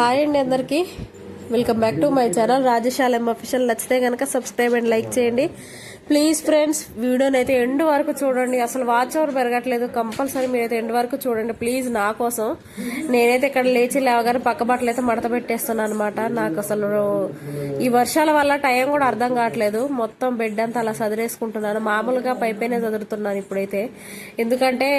Hi అండి అందరికీ. Welcome back to my channel Rajashalam official నచ్చితే కనుక సబ్స్క్రైబ్ అండ్ లైక్ చేయండి. ప్లీజ్ ఫ్రెండ్స్ వీడియోని అయితే ఎండ్ వరకు చూడండి. అసలు వాచ్ అవర్ పెరగట్లేదు. కంపల్సరీ మీరైతే ఎండ్ వరకు చూడండి. ప్లీజ్ నా కోసం. నేనైతే ఇక్కడ లేచి లేవగానే పక్క బట్టలు అయితే మడత పెట్టేస్తున్నాను అనమాట నాకు అసలు ఈ వర్షాల వల్ల టైం కూడా అర్థం కావట్లేదు. మొత్తం బెడ్ అంతా అలా చదిరేసుకుంటున్నాను మామూలుగా పైపైనే చదువుతున్నాను ఇప్పుడైతే. ఎందుకంటే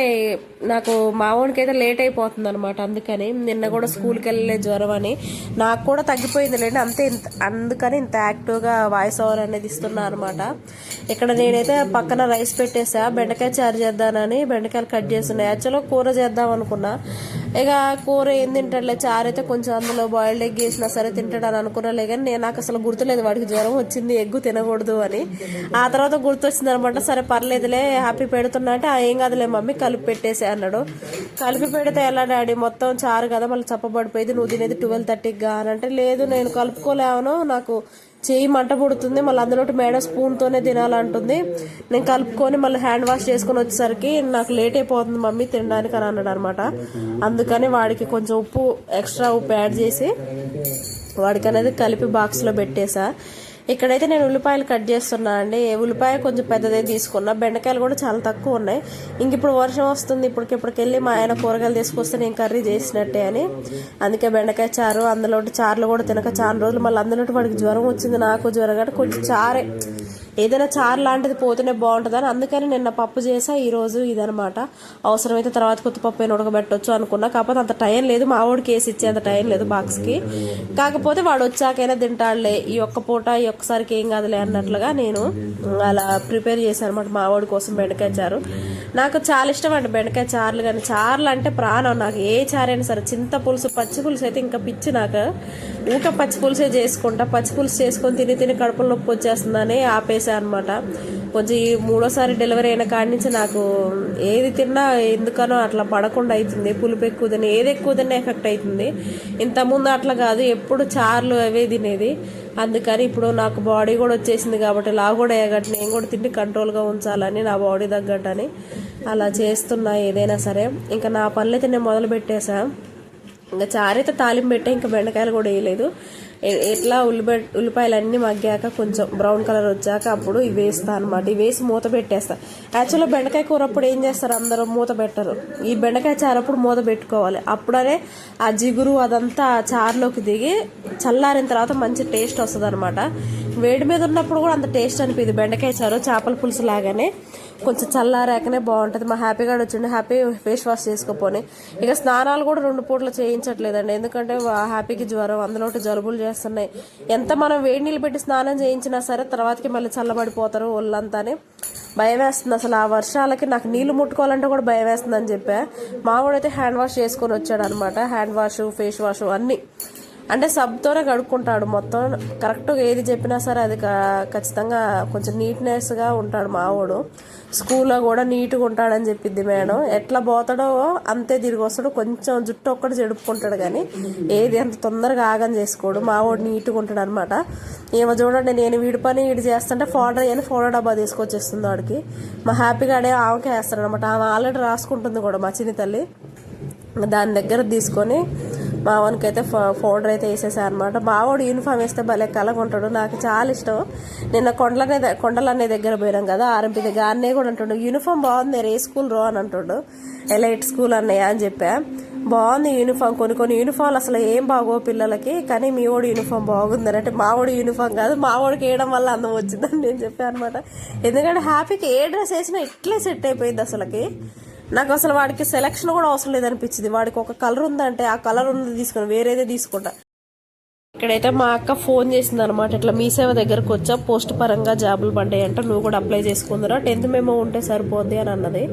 నాకు మావోనికి అయితే లేట్ అయిపోతుంది అనమాట అందుకని నిన్న కూడా స్కూల్కి వెళ్ళలే జ్వరం అని. నాకు కూడా తగ్గిపోయింది లేండి అంతే ఇంత అందుకని ఇంత యాక్టివ్గా వాయిస్ ఓవర్ అనేది ఇస్తున్నా అనమాట ఇక్కడ నేనైతే పక్కన రైస్ పెట్టేసా. బెండకాయ చారు చేద్దానని బెండకాయలు కట్ చేస్తున్నాయి యాక్చువల్గా కూర చేద్దాం అనుకున్నా. ఇక కూర ఏం తింటాడులే చారు అయితే కొంచెం అందులో బాయిల్డ్ ఎగ్ వేసినా సరే తింటాడని అనుకున్నాలే కానీ నేను నాకు అసలు గుర్తులేదు వాడికి జ్వరం వచ్చింది ఎగ్గు తినకూడదు అని. ఆ తర్వాత గుర్తొచ్చింది అనమాట సరే పర్లేదులే హ్యాపీ పెడుతున్నా అంటే ఏం కాదులే మమ్మీ కలిపి పెట్టేసే అన్నాడు. కలిపి పెడితే ఎలా డాడీ మొత్తం చారు కదా మళ్ళీ చప్పబడిపోయింది. నువ్వు తినేది ట్వెల్వ్ థర్టీకి అని అంటే లేదు నేను కలుపుకోలేవను నాకు చేయి మంట పుడుతుంది మళ్ళీ అందులో మేడం స్పూన్తోనే తినాలంటుంది. నేను కలుపుకొని మళ్ళీ హ్యాండ్ వాష్ చేసుకొని వచ్చేసరికి నాకు లేట్ అయిపోతుంది మమ్మీ తినడానికి అని అన్నాడు అనమాట. అందుకని వాడికి కొంచెం ఉప్పు ఎక్స్ట్రా ఉప్పు యాడ్ చేసి వాడికి అనేది కలిపి బాక్స్లో పెట్టేసా. ఇక్కడైతే నేను ఉల్లిపాయలు కట్ చేస్తున్నా అండి. ఉల్లిపాయ కొంచెం పెద్దదే తీసుకున్నా. బెండకాయలు కూడా చాలా తక్కువ ఉన్నాయి. ఇంక ఇప్పుడు వర్షం వస్తుంది. ఇప్పటికిప్పటికెళ్ళి మా ఆయన కూరగాయలు తీసుకొస్తే నేను కర్రీ చేసినట్టే అని. అందుకే బెండకాయ చారు అందులో చారులు కూడా తినక చాలా రోజులు. మళ్ళీ అందులో వాడికి జ్వరం వచ్చింది నాకు జ్వరం. కాబట్టి కొంచెం చారే. ఏదైనా చారు లాంటిది పోతేనే బాగుంటుందని అందుకని నిన్న పప్పు చేసా ఈరోజు ఇదనమాట అవసరమైతే తర్వాత కొత్త పప్పు అయినా ఉడకబెట్టొచ్చు అనుకున్నా కాకపోతే అంత టైం లేదు. మా వాడికి వేసి ఇచ్చే అంత టైం లేదు బాక్స్కి. కాకపోతే వాడు వచ్చాకైనా తింటాడులే ఈ ఒక్క పూట ఈ ఒక్కసారికి ఏం కాదులే అన్నట్లుగా నేను అలా ప్రిపేర్ చేశాను అనమాట మా వాడి కోసం బెండకాయ చారు. నాకు చాలా ఇష్టం అండి బెండకాయ చారులు కానీ చారులు అంటే ప్రాణం. నాకు ఏ చారైనా సరే చింత పులుసు పచ్చి పులుసు అయితే ఇంకా పిచ్చి నాకు. ఇంకా పచ్చి పులుసే చేసుకుంటా. పచ్చి పులుసు చేసుకొని తిని తిని కడుపులో నొప్పి వచ్చేస్తుందని ఆపేసి అనమాట కొంచెం ఈ మూడోసారి డెలివరీ అయిన కాడి నుంచి నాకు ఏది తిన్నా ఎందుకనో అట్లా పడకుండా అవుతుంది పులుపు ఎక్కువ తిని ఏది ఎక్కువ తిన్నా ఎఫెక్ట్ అవుతుంది ఇంతకుముందు అట్లా కాదు ఎప్పుడు చార్లు అవే తినేది. అందుకని ఇప్పుడు నాకు బాడీ కూడా వచ్చేసింది కాబట్టి లా కూడా ఎగట్టి నేను కూడా తిండి కంట్రోల్గా ఉంచాలని నా బాడీ తగ్గట్టని అలా చేస్తున్నా ఏదైనా సరే. ఇంకా నా పనులు అయితే నేను మొదలు పెట్టేసా ఇంకా చారైతే తాలింపు పెట్టే ఇంకా బెండకాయలు కూడా వేయలేదు. ఎట్లా ఉల్లిపాయ ఉల్లిపాయలు అన్నీ మగ్గాక కొంచెం బ్రౌన్ కలర్ వచ్చాక అప్పుడు ఇవి వేస్తాను అనమాట ఇవి వేసి మూత పెట్టేస్తా. యాక్చువల్గా బెండకాయ కూర అప్పుడు ఏం చేస్తారు? అందరూ మూత పెట్టరు. ఈ బెండకాయ చారు అప్పుడు మూత పెట్టుకోవాలి. అప్పుడనే ఆ జిగురు అదంతా ఆ చారులోకి దిగి చల్లారిన తర్వాత మంచి టేస్ట్ వస్తుంది అనమాట వేడి మీద ఉన్నప్పుడు కూడా అంత టేస్ట్ అనిపించదు బెండకాయ చారు చేపల పులుసు లాగానే కొంచెం చల్లారాకనే బాగుంటుంది. మా హ్యాపీగా వచ్చిండు హ్యాపీ ఫేస్ వాష్ చేసుకోపోని ఇక స్నానాలు కూడా రెండు పూటలు చేయించట్లేదండి. ఎందుకంటే హ్యాపీకి జ్వరం అందులో జలుబులు చేస్తున్నాయి. ఎంత మనం వేడి నీళ్ళు పెట్టి స్నానం చేయించినా సరే తర్వాతకి మళ్ళీ చల్లబడిపోతారు ఒళ్ళంతానే. భయం వేస్తుంది అసలు. ఆ వర్షాలకి నాకు నీళ్ళు ముట్టుకోవాలంటే కూడా భయం వేస్తుందని చెప్పా. మావాడైతే హ్యాండ్ వాష్ చేసుకొని వచ్చాడు అనమాట హ్యాండ్ వాష్ ఫేస్ వాష్ అన్నీ. అంటే సబ్తోనే కడుక్కుంటాడు మొత్తం. కరెక్ట్గా ఏది చెప్పినా సరే అది ఖచ్చితంగా కొంచెం నీట్నెస్గా ఉంటాడు మావాడు. స్కూల్లో కూడా నీట్గా ఉంటాడని చెప్పింది మేడం. ఎట్లా పోతాడో అంతే తిరిగి వస్తాడు. కొంచెం జుట్టు ఒక్కటి చెడుపుకుంటాడు కానీ ఏది అంత తొందరగా ఆగం చేసుకోడు. మావాడు నీట్గా ఉంటాడు అనమాట ఏమో చూడండి నేను వీడి పని వీడి చేస్తుంటే ఫోడర్ అని ఫోడో డబ్బా తీసుకొచ్చేస్తుంది వాడికి. మా హ్యాపీగా అడే ఆమెకే వేస్తాడు అనమాట ఆమె ఆల్రెడీ రాసుకుంటుంది కూడా మా చిన్న తల్లి. దాని దగ్గర తీసుకొని మావానికి అయితే ఫోల్డర్ అయితే వేసేసా అనమాట మావాడు యూనిఫామ్ వేస్తే భలే కలగొంటాడు. నాకు చాలా ఇష్టం. నిన్న కొండలనే కొండలనే దగ్గర పోయినాం కదా ఆర్ఎంపీ దగ్గర. అన్నయ్య కూడా అంటుండు యూనిఫామ్ బాగుంది రే స్కూల్ రో అని అంటుండు. ఎలైట్ స్కూల్ అన్నయ్య అని చెప్పా. బాగుంది యూనిఫామ్ కొన్ని కొన్ని యూనిఫామ్లు అసలు ఏం బాగో పిల్లలకి కానీ మీ వాడు యూనిఫామ్ బాగుందని అంటే మా యూనిఫామ్ కాదు మావాడికి వేయడం వల్ల అందం వచ్చిందని నేను చెప్పాను అనమాట ఎందుకంటే హ్యాపీకి ఏ డ్రెస్ వేసినా ఇట్లే సెట్ అయిపోయింది అసలుకి. నాకు అసలు వాడికి సెలక్షన్ కూడా అవసరం లేదనిపించింది. వాడికి ఒక కలర్ ఉందంటే ఆ కలర్ ఉంది తీసుకుని వేరేదే తీసుకుంటా. ఇక్కడైతే మా అక్క ఫోన్ చేసింది అనమాట ఇట్లా మీ సేవ దగ్గరకు వచ్చా పోస్ట్ పరంగా జాబులు పడ్డాయి అంటే నువ్వు కూడా అప్లై చేసుకుందరా. టెన్త్ మేమో ఉంటే సరిపోద్ది అని అన్నది.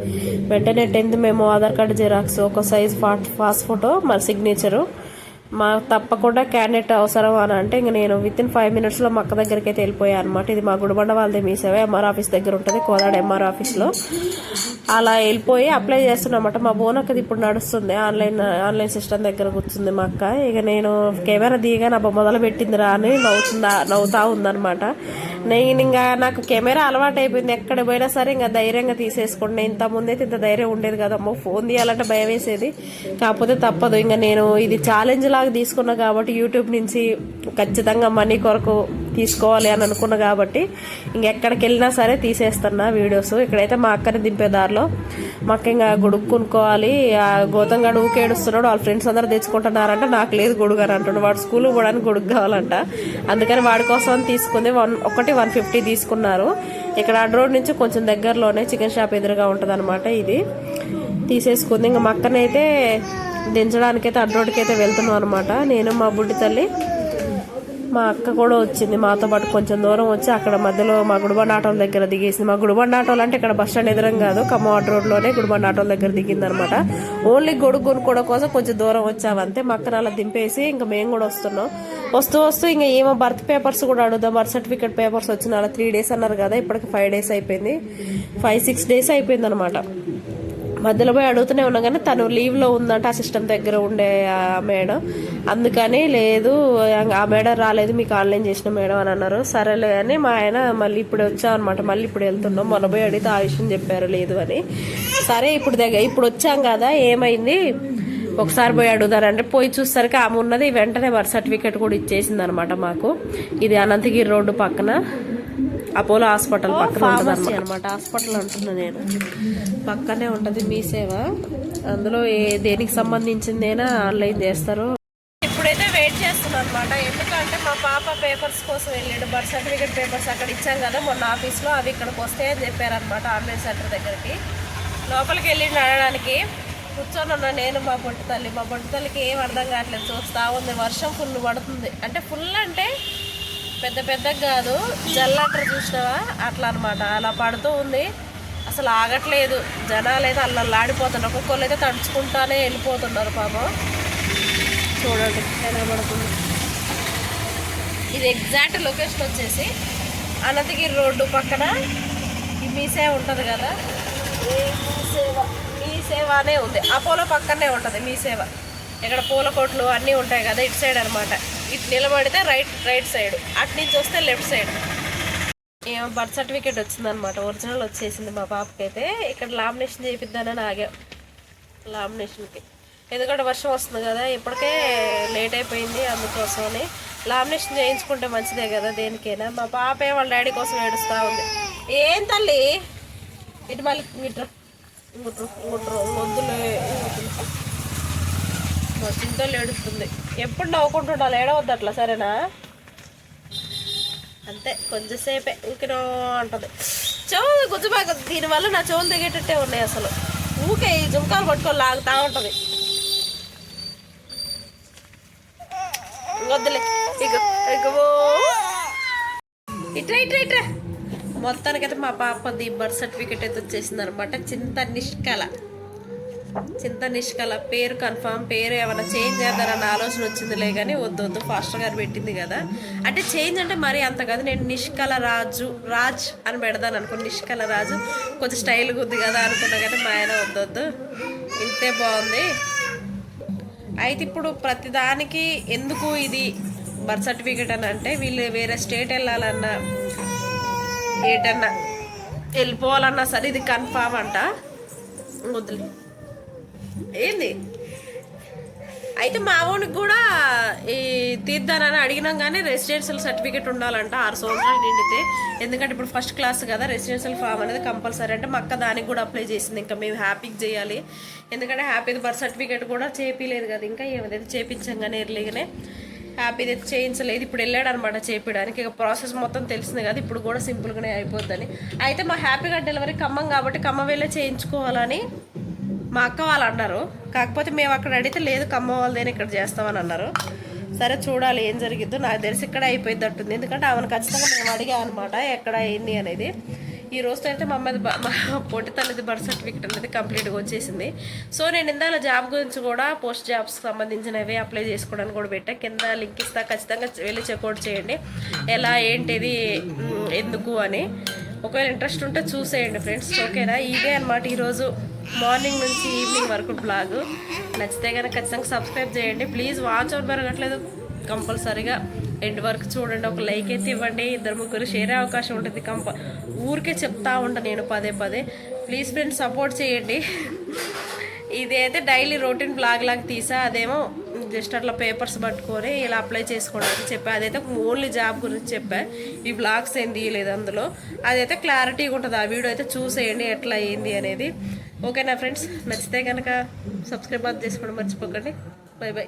వెంటనే tenth memo Aadhaar card xerox ఒక సైజ్ పాస్ ఫోటో మరి సిగ్నేచరు మా తప్పకుండా క్యాండిడేట్ అవసరం అని అంటే ఇంక నేను విత్ ఇన్ ఫైవ్ మినిట్స్లో మా అక్క దగ్గరికి అయితే వెళ్ళిపోయాను అనమాట ఇది మా గుడిబండ వాళ్ళది మీ సేవ ఎంఆర్ ఆఫీస్ దగ్గర ఉంటుంది కోదాడ ఎంఆర్ ఆఫీస్లో అలా వెళ్ళిపోయి అప్లై చేస్తున్నమాట. మా బోన్ అక్కది ఇప్పుడు నడుస్తుంది. ఆన్లైన్ ఆన్లైన్ సిస్టమ్ దగ్గర కూర్చుంది మా అక్క. ఇక నేను కెమెరా దిగా నా మొదలు పెట్టిందిరా అని నవ్వుతుందా నవ్వుతా ఉందనమాట నేను ఇంకా నాకు కెమెరా అలవాటు అయిపోయింది. ఎక్కడ పోయినా సరే ఇంకా ధైర్యంగా తీసేసుకోండి. ఇంత ముందైతే ఇంత ధైర్యం ఉండేది కదమ్మో ఫోన్ తీయాలంటే భయం వేసేది. కాకపోతే తప్పదు. ఇంకా నేను ఇది ఛాలెంజ్ లాగా తీసుకున్నా కాబట్టి యూట్యూబ్ నుంచి ఖచ్చితంగా మనీ కొరకు తీసుకోవాలి అని అనుకున్నా కాబట్టి ఇంకెక్కడికి వెళ్ళినా సరే తీసేస్తున్నా వీడియోస్. ఇక్కడైతే మా అక్కని దింపే దారిలో మాకు ఇంకా గొడుగు కొనుక్కోవాలి. ఆ గౌతమ్ గడు ఊకేడుస్తున్నాడు వాళ్ళ ఫ్రెండ్స్ అందరూ తెచ్చుకుంటున్నారంట నాకు లేదు గొడుగు అని అంటున్నాడు. వాడు స్కూల్ పోవడానికి గొడుగు కావాలంట. అందుకని వాడి కోసం అని తీసుకుంది వన్ ఒకటి వన్ ఫిఫ్టీ తీసుకున్నారు. ఇక్కడ అడ్ రోడ్ నుంచి కొంచెం దగ్గరలోనే చికెన్ షాప్ ఎదురుగా ఉంటుంది ఇది. తీసేసుకుంది. ఇంకా మక్కనైతే అక్కనైతే దించడానికైతే అడ్రోడ్కి అయితే వెళ్తున్నాం అనమాట నేను మా బుడ్డి తల్లి మా అక్క కూడా వచ్చింది మాతో పాటు కొంచెం దూరం వచ్చి అక్కడ మధ్యలో మా గుడిబండ ఆటోల దగ్గర దిగేసింది. మా గుడిబండ ఆటోలు అంటే ఇక్కడ బస్ స్టాండ్ ఎదురం కాదు కమ్మవాడ రోడ్లోనే గుడిబండ ఆటోల దగ్గర దిగింది అనమాట ఓన్లీ గొడుగు కొనుక్కోవడం కోసం కొంచెం దూరం వచ్చామంతే మా అక్కన అలా దింపేసి ఇంకా మేము కూడా వస్తున్నాం. వస్తూ వస్తూ ఇంకా ఏమో బర్త్ పేపర్స్ కూడా అడుగుదాం బర్త్ సర్టిఫికేట్ పేపర్స్ వచ్చిన అలా త్రీ డేస్ అన్నారు కదా ఇప్పటికి ఫైవ్ డేస్ అయిపోయింది. ఫైవ్ సిక్స్ డేస్ అయిపోయింది అనమాట మధ్యలో పోయి అడుగుతూనే ఉన్నా కానీ తను లీవ్లో ఉందంట అసిస్టెంట్ దగ్గర ఉండే ఆ మేడం. అందుకని లేదు ఆ మేడం రాలేదు మీకు ఆన్లైన్ చేసిన మేడం అని అన్నారు. సరేలే అని మా ఆయన మళ్ళీ ఇప్పుడు వచ్చామన్నమాట. మళ్ళీ ఇప్పుడు వెళ్తున్నాం. మొన్న పోయి అడిగితే ఆ విషయం చెప్పారు లేదు అని. సరే ఇప్పుడు దగ్గర ఇప్పుడు వచ్చాం కదా ఏమైంది? ఒకసారి పోయి అడుగుతారంటే పోయి చూసరికి ఆమె ఉన్నది వెంటనే బర్త్ సర్టిఫికేట్ కూడా ఇచ్చేసింది అనమాట మాకు. ఇది అనంతగిరి రోడ్డు పక్కన. అపోలో హాస్పిటల్ పక్కన ఉంటుంది అనమాట హాస్పిటల్ అంటున్నా నేను. పక్కనే ఉంటుంది మీ సేవ. అందులో ఏ దేనికి సంబంధించిందేనా ఆన్లైన్ చేస్తారు? ఇప్పుడైతే వెయిట్ చేస్తున్నాను అనమాట ఎందుకంటే మా పాప పేపర్స్ కోసం వెళ్ళాడు. బర్త్ సర్టిఫికేట్ పేపర్స్ అక్కడ ఇచ్చాం కదా మొన్న ఆఫీస్లో అవి ఇక్కడికి వస్తాయని చెప్పారనమాట ఆన్లైన్ సెంటర్ దగ్గరికి. లోపలికి వెళ్ళి అడగడానికి కూర్చొని ఉన్నా నేను మా పొట్టు తల్లి. మా పొట్టు తల్లికి ఏం అర్థం కావట్లేదు. చూస్తా ఉంది. వర్షం ఫుల్ పడుతుంది. అంటే ఫుల్ అంటే పెద్ద పెద్దగా కాదు. జల్లంటారు చూసినావా? అట్లా అనమాట అలా పడుతూ ఉంది. అసలు ఆగట్లేదు. జనాలు అయితే అల్లల్లాడిపోతున్నారు. ఒక్కొక్కరు అయితే తడుచుకుంటానే వెళ్ళిపోతున్నారు పాపం. చూడండి ఎలా పడుతుంది. ఇది ఎగ్జాక్ట్ లొకేషన్ వచ్చేసి అనంతగిరి రోడ్డు పక్కన ఈ మీసేవ ఉంటుంది కదా? ఏ మీ సేవ అనే ఉంది. అపోలో పక్కనే ఉంటుంది మీ సేవ. ఇక్కడ పూల కొట్లు అన్నీ ఉంటాయి కదా ఇటు సైడ్ అనమాట ఇటు నిలబడితే రైట్ రైట్ సైడ్. అటు నుంచి వస్తే లెఫ్ట్ సైడ్. ఏమో బర్త్ సర్టిఫికేట్ వచ్చిందనమాట ఒరిజినల్ వచ్చేసింది మా పాపకైతే. ఇక్కడ లామినేషన్ చేయిద్దానని ఆగాం. లామినేషన్కి. ఎందుకంటే వర్షం వస్తుంది కదా ఇప్పటికే లేట్ అయిపోయింది అందుకోసమని. లామినేషన్ చేయించుకుంటే మంచిదే కదా దేనికైనా. మా పాపే వాళ్ళ డాడీ కోసం ఏడుస్తూ ఉంది. ఏం తల్లి? ఇటు మళ్ళీ ఇటు ఇంగుట్రు ఇంగుట్రు వద్దులే మా చింతలు ఏడుస్తుంది. ఎప్పుడు నవ్వుకుంటుండాలి ఏడవద్దు అట్లా సరేనా? అంతే కొంచెంసేపే ఊకినో అంటుంది చెవు గుజ్జుబాగా దీనివల్ల నా చెవులు దిగేటట్టే ఉన్నాయి అసలు. ఊకే ఈ జుంకాలు పట్టుకొని లాగుతా ఉంటుంది. వద్దులే ఇక ఇగో. ఇట్రా ఇట్రా ఇట్రా. మొత్తానికైతే మా పాపది బర్త్ సర్టిఫికేట్ అయితే వచ్చేసింది అనమాట చింత నిష్కల చింత నిష్కల పేరు కన్ఫామ్ పేరు ఏమైనా చేంజ్ చేద్దారన్న ఆలోచన వచ్చిందిలే కానీ వద్దు వద్దు ఫాస్టర్ గారు పెట్టింది కదా. అంటే చేంజ్ అంటే మరీ అంత కాదు నేను నిష్కల రాజు రాజ్ అని పెడదాను అనుకో నిష్కల రాజు కొంచెం స్టైల్గా ఉంది కదా అనుకున్నా కానీ మా ఆయన వద్దు వద్దు. ఇంతే బాగుంది. అయితే ఇప్పుడు ప్రతిదానికి ఎందుకు ఇది బర్త్ సర్టిఫికేట్ అని అంటే వీళ్ళు వేరే స్టేట్ వెళ్ళాలన్నా ఏటన్నా వెళ్ళిపోవాలన్నా సరే ఇది కన్ఫామ్ అంట. వదిలే ఏంది? అయితే మా ఊనికి కూడా ఈ తీద్దానని అడిగినాం కానీ రెసిడెన్షియల్ సర్టిఫికేట్ ఉండాలంట ఆరు సంవత్సరాలు నిండితే. ఎందుకంటే ఇప్పుడు ఫస్ట్ క్లాస్ కదా రెసిడెన్షియల్ ఫామ్ అనేది కంపల్సరీ. అంటే మా అక్క దానికి కూడా అప్లై చేసింది. ఇంకా మేము హ్యాపీగా చేయాలి. ఎందుకంటే హ్యాపీది బర్త్ సర్టిఫికేట్ కూడా చేపిలేదు కదా. ఇంకా ఏమైతే చేపించాం కానీ ఎర్లీగానే హ్యాపీది అయితే చేయించలేదు. ఇప్పుడు వెళ్ళాడు అనమాట చేపించడానికి ఇక ప్రాసెస్ మొత్తం తెలిసింది కదా. ఇప్పుడు కూడా సింపుల్గానే అయిపోద్దని. అయితే మా హ్యాపీగా డెలివరీ ఖమ్మం కాబట్టి ఖమ్మం వెళ్ళే చేయించుకోవాలని మా అక్క వాళ్ళు అన్నారు. కాకపోతే మేము అక్కడ అడిగితే లేదు కమ్మ వాళ్ళదేని ఇక్కడ చేస్తామని అన్నారు. సరే చూడాలి ఏం జరిగిద్దో. నాకు తెలిసి ఇక్కడ అయిపోయింది ఎందుకంటే ఆమెను ఖచ్చితంగా మేము అడిగా అనమాట ఎక్కడ అయింది అనేది. ఈ రోజుతో అయితే మా అమ్మది బ- మా పొట్టి తల్లిది బర్త్ సర్టిఫికేట్ అనేది కంప్లీట్గా వచ్చేసింది. సో నేను ఇందాల జాబ్ గురించి కూడా పోస్ట్ జాబ్స్ సంబంధించినవి అప్లై చేసుకోవడానికి కూడా పెట్టా. కింద లింక్ ఇస్తా. ఖచ్చితంగా వెళ్ళి చెక్అవుట్ చేయండి. ఎలా ఏంటిది ఎందుకు అని. ఒకవేళ ఇంట్రెస్ట్ ఉంటే చూసేయండి ఫ్రెండ్స్. ఓకేనా? ఇదే అనమాట ఈరోజు మార్నింగ్ నుంచి ఈవినింగ్ వరకు బ్లాగ్. నచ్చితే కనుక ఖచ్చితంగా సబ్స్క్రైబ్ చేయండి. ప్లీజ్ వాచ్ అవుట్ పెరగట్లేదు కంపల్సరీగా ఎండ్ వరకు చూడండి ఒక లైక్ అయితే ఇవ్వండి. ఇద్దరు ముగ్గురు షేర్ అవకాశం ఉంటుంది. కంప ఊరికే చెప్తా ఉంటా నేను పదే పదే. ప్లీజ్ ఫ్రెండ్స్ సపోర్ట్ చేయండి. ఇదైతే డైలీ రొటీన్ బ్లాగ్ లాగా తీసా. అదేమో జస్ట్ అట్లా పేపర్స్ పట్టుకొని ఇలా అప్లై చేసుకోవడానికి అయితే చెప్పా. అదైతే ఓన్లీ జాబ్ గురించి చెప్పా. ఈ బ్లాగ్స్ ఏం తీయలేదు అందులో. అదైతే క్లారిటీగా ఉంటుంది. ఆ వీడియో అయితే చూసేయండి ఎట్లా అయ్యింది అనేది. ఓకేనా ఫ్రెండ్స్ నచ్చితే కనుక సబ్స్క్రైబ్ చేసుకోవడం మర్చిపోకండి. By by